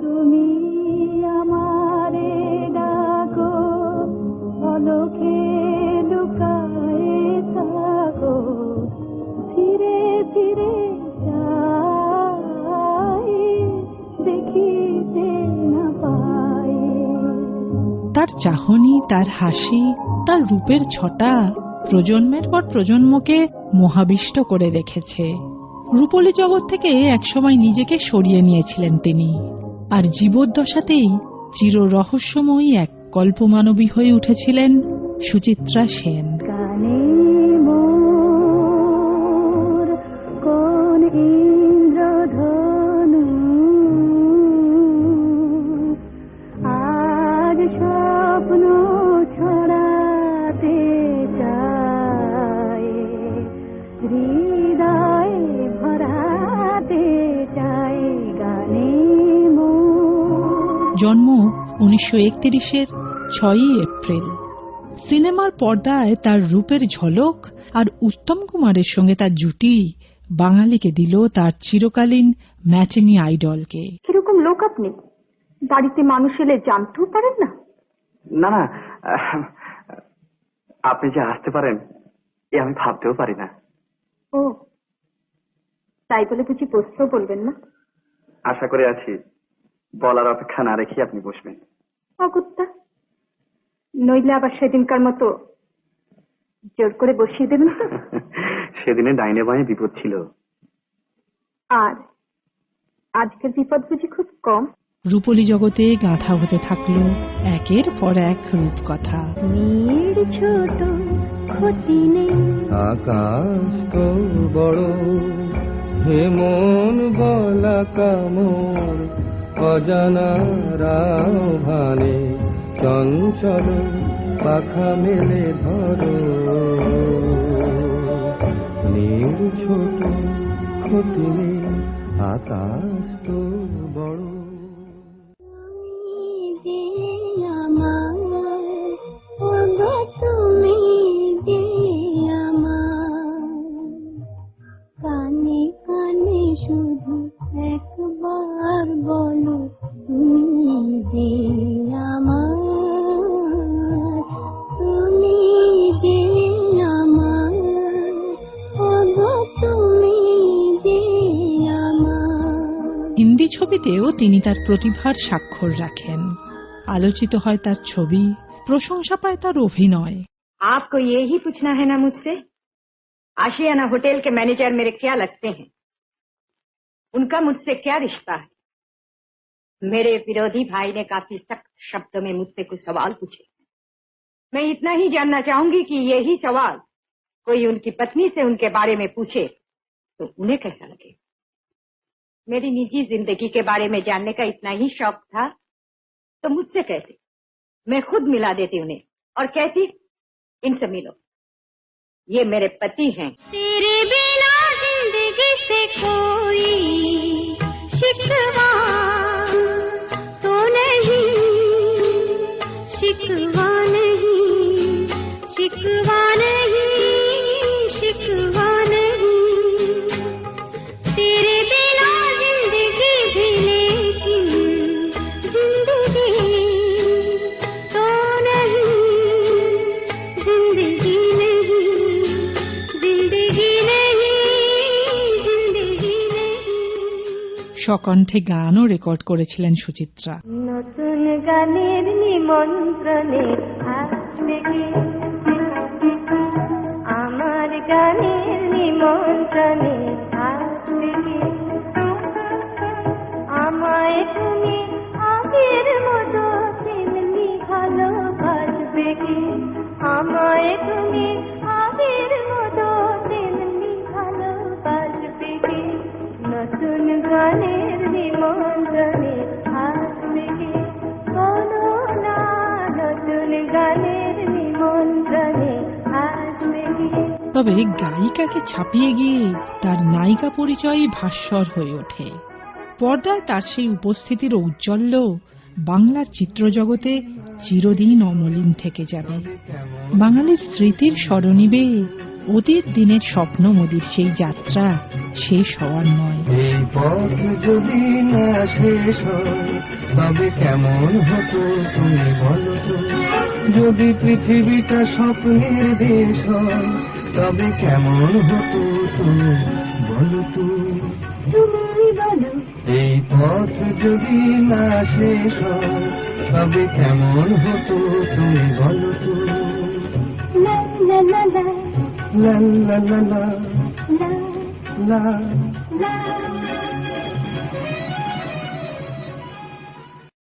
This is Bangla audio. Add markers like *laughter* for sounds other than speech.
তুমি না পাই। তার চাহনি, তার হাসি, তার রূপের ছটা প্রজন্মের পর প্রজন্মকে মহাবিষ্ট করে রেখেছে। রূপলী জগৎ থেকে একসময় নিজেকে সরিয়ে নিয়েছিলেন তিনি। আর জীবদ্দশাতেই চির রহস্যময়ী এক কল্পমানবী হয়ে উঠেছিলেন সুচিত্রা সেন। উনিশশো একত্রিশের ছয়ই এপ্রিল। সিনেমার পর্দায় তার রূপের ঝলক আর উত্তম কুমারের সঙ্গে তার জুটি বাঙালিকে দিল তার চিরকালীন ম্যাচিনি আইডলকে। কীরকম লোক আপনি? বাড়িতে মানুষ এলে জানতেও পারেন না? না না আপনি যে আসতে পারেন এ আমি ভাবতেও পারি না। ও তাই বলে বুঝি বসতেও বলবেন না? আশা করে আছি। বলার অপেক্ষা না রেখে আপনি বসবেন। অগত্যা। নইলে আবার সেদিনকার মতো জোর করে বসিয়ে দেবেন তো? *laughs* সেদিনে ডাইনে বাঁয়ে বিপদ ছিল। আর আজকের বিপদ বুঝি খুব কম? রূপলী জগতে গাঁথা হতে থাকল একের পর এক রূপকথা। নীড় ছোট ক্ষতি নেই। আকাশ তো বড় হে মন বলা কামর। অজানা রাভানে চঞ্চল পাখা মেলে ধরো। নীল ছোট ক্ষতি আকাশ তো বড়। হিন্দি ছবিতেও তিনি তার প্রতিভার স্বাক্ষর রাখেন আলোচিত হয় তার ছবি প্রশংসা পায় তার অভিনয় आपको ये ही पूछना है ना मुझसे आशियाना होटल के मैनेजर मेरे क्या लगते हैं उनका मुझसे क्या रिश्ता है मेरे विरोधी भाई ने काफी सख्त शब्दों में मुझसे कुछ सवाल पूछे मैं इतना ही जानना चाहूंगी कि यही सवाल कोई उनकी पत्नी से उनके बारे में पूछे तो उन्हें कैसा लगे मेरी निजी ज़िंदगी के बारे में जानने का इतना ही शौक था। तो मुझसे कहती, मैं खुद मिला देती उन्हें और कहती इनसे मिलो ये मेरे पति हैं। तेरे बिना ज़िंदगी से कोई সকণ্ঠে গানও রেকর্ড করেছিলেন সুচিত্রা নতুন গানের নিমন্ত্রণে আমার গানের নিমন্ত্রণে? আমায় তুমি আগের মতো তেমনি ভালোবাসবে কি আমায় তুমি বলো তবে গায়িকাকে ছাপিয়ে গিয়ে তার নায়িকা পরিচয় ভাস্বর হয়ে ওঠে। পর্দায় তার সেই উপস্থিতির ঔজ্জ্বল্য বাংলার চিত্রজগতে চিরদিন অমলিন থেকে যাবে। বাঙালির স্মৃতির স্মরণিবে অতীত দিনের স্বপ্নমদির সেই যাত্রা শেষ হওয়ার নয়। এই পথ যদি না শেষ হয় তবে কেমন হতো তুমি বলো যদি পৃথিবীটা স্বপ্নের দেশ হয় তবে কেমন হতো তুমি বলো তুমি তুমি বলো। এই পথ যদি না শেষ হয় তবে কেমন হতো তুমি বলো তো? লা লা লা। লা লা লা লা। লা love. love.